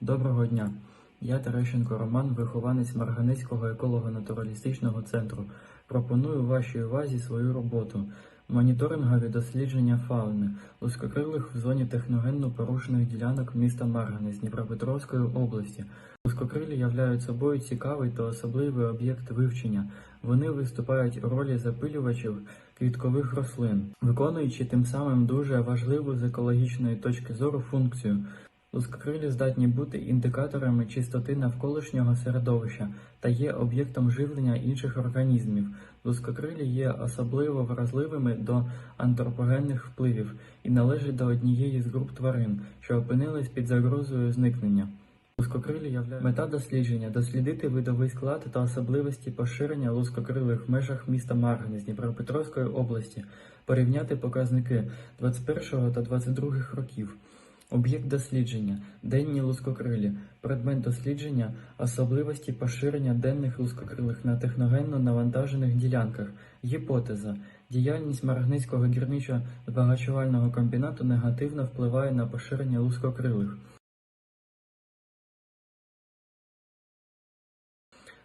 Доброго дня. Я Терещенко Роман, вихованець Марганецького еколого-натуралістичного центру. Пропоную вашій увазі свою роботу. Моніторингові дослідження фауни лускокрилих в зоні техногенно порушених ділянок міста Марганець Дніпропетровської області. Лускокрилі являють собою цікавий та особливий об'єкт вивчення. Вони виступають у ролі запилювачів квіткових рослин, виконуючи тим самим дуже важливу з екологічної точки зору функцію. Лускокрилі здатні бути індикаторами чистоти навколишнього середовища та є об'єктом живлення інших організмів. Лускокрилі є особливо вразливими до антропогенних впливів і належать до однієї з груп тварин, що опинились під загрозою зникнення. Лускокрилі являють мета дослідження дослідити видовий склад та особливості поширення лускокрилих в межах міста Марганець Дніпропетровської області, порівняти показники 21 та 22 років. Об'єкт дослідження денні лускокрилі, предмет дослідження особливості поширення денних лускокрилих на техногенно навантажених ділянках. Гіпотеза діяльність Маргницького гірничо-збагачувального комбінату негативно впливає на поширення лускокрилих.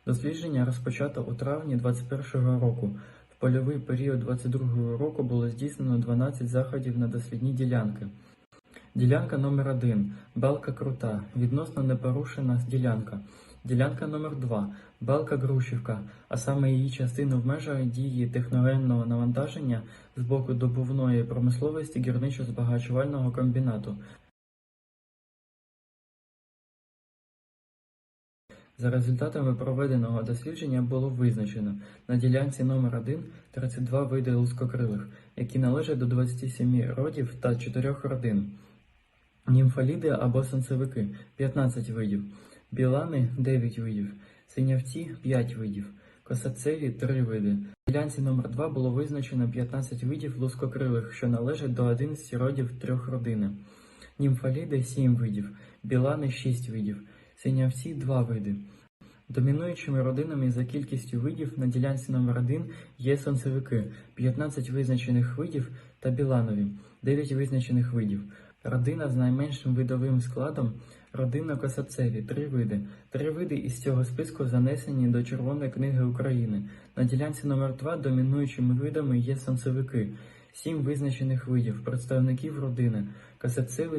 Дослідження розпочато у травні 2021 року. В польовий період 2022 року було здійснено 12 заходів на дослідні ділянки. Ділянка номер 1 Балка Крута. Відносно непорушена ділянка. Ділянка номер 2 Балка Грушівка, а саме її частину в межах дії техногенного навантаження з боку добувної промисловості гірничо-збагачувального комбінату. За результатами проведеного дослідження було визначено на ділянці номер 1 32 види лускокрилих, які належать до 27 родів та 4 родин. Німфаліди або сонцевики 15 видів, білани 9 видів, синявці 5 видів, косацеві 3 види. На ділянці номер 2 було визначено 15 видів лускокрилих, що належать до 11 родів трьох родини. Німфаліди 7 видів, білани 6 видів, синявці 2 види. Домінуючими родинами за кількістю видів на ділянці номер 1 є сонцевики 15 визначених видів та біланові 9 визначених видів. Родина з найменшим видовим складом родина косацеві 3 види. Три види із цього списку занесені до Червоної книги України. На ділянці номер 2 домінуючими видами є сонцевики. Сім визначених видів, представників родини. Косацеви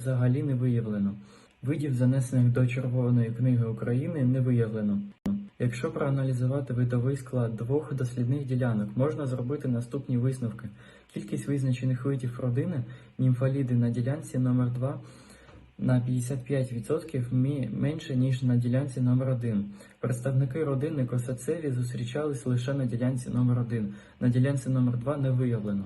взагалі не виявлено. Видів, занесених до Червоної книги України, не виявлено. Якщо проаналізувати видовий склад двох дослідних ділянок, можна зробити наступні висновки. Кількість визначених видів родини німфаліди на ділянці номер 2 на 55% менше, ніж на ділянці номер 1 Представники родини косацеві зустрічались лише на ділянці номер 1 на ділянці номер 2 не виявлено.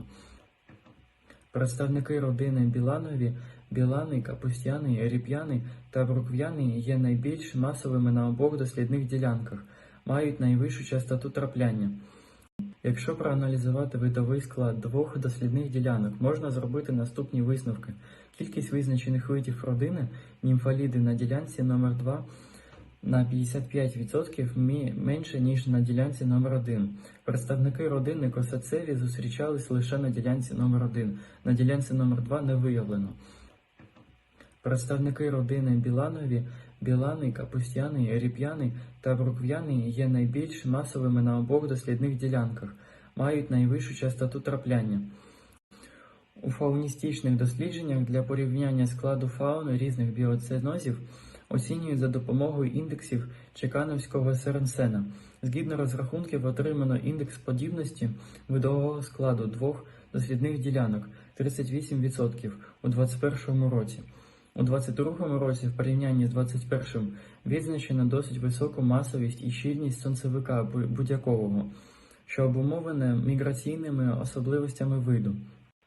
Представники родини Біланові, Білани, Капустяни, Ріп'яни та Брукв'яни є найбільш масовими на обох дослідних ділянках, мають найвищу частоту трапляння. Якщо проаналізувати видовий склад двох дослідних ділянок, можна зробити наступні висновки. Кількість визначених видів родини німфаліди на ділянці номер 2 на 55% мі- менше, ніж на ділянці номер 1 Представники родини косацеві зустрічались лише на ділянці номер 1 на ділянці номер 2 не виявлено. Представники родини Біланові, Білани, Капустяни, Ріп'яни та Брукв'яни є найбільш масовими на обох дослідних ділянках, мають найвищу частоту трапляння. У фауністичних дослідженнях для порівняння складу фауни різних біоценозів оцінюють за допомогою індексів Чекановського Серенсена. Згідно розрахунків, отримано індекс подібності видового складу двох дослідних ділянок 38% у 2021 році. У 2022 році, в порівнянні з 2021, відзначено досить високу масовість і щільність сонцевика будь-якового, що обумовлене міграційними особливостями виду.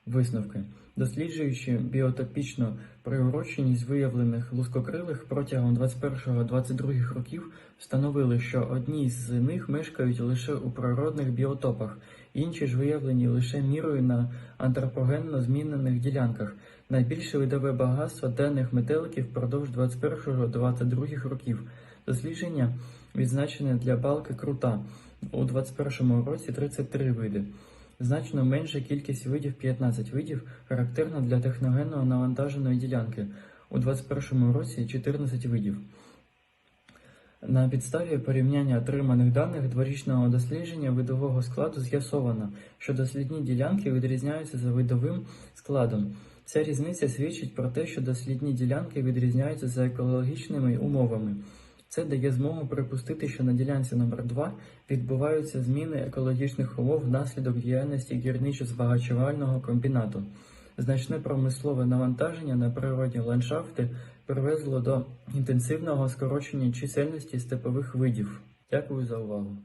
Висновки. Досліджуючи біотопічну приуроченість виявлених лускокрилих протягом 21-22 років, встановили, що одні з них мешкають лише у природних біотопах, інші ж виявлені лише мірою на антропогенно змінених ділянках. Найбільше видове багатство денних метеликів впродовж 21-22 років. Дослідження відзначене для балки крута у 2021 році 33 види. Значно менша кількість видів 15 видів характерна для техногенно навантаженої ділянки. у 2021 році 14 видів. На підставі порівняння отриманих даних дворічного дослідження видового складу з'ясовано, що дослідні ділянки відрізняються за видовим складом. Ця різниця свідчить про те, що дослідні ділянки відрізняються за екологічними умовами. Це дає змогу припустити, що на ділянці номер 2 відбуваються зміни екологічних умов внаслідок діяльності гірничо-збагачувального комбінату. Значне промислове навантаження на природні ландшафти привезло до інтенсивного скорочення чисельності степових видів. Дякую за увагу.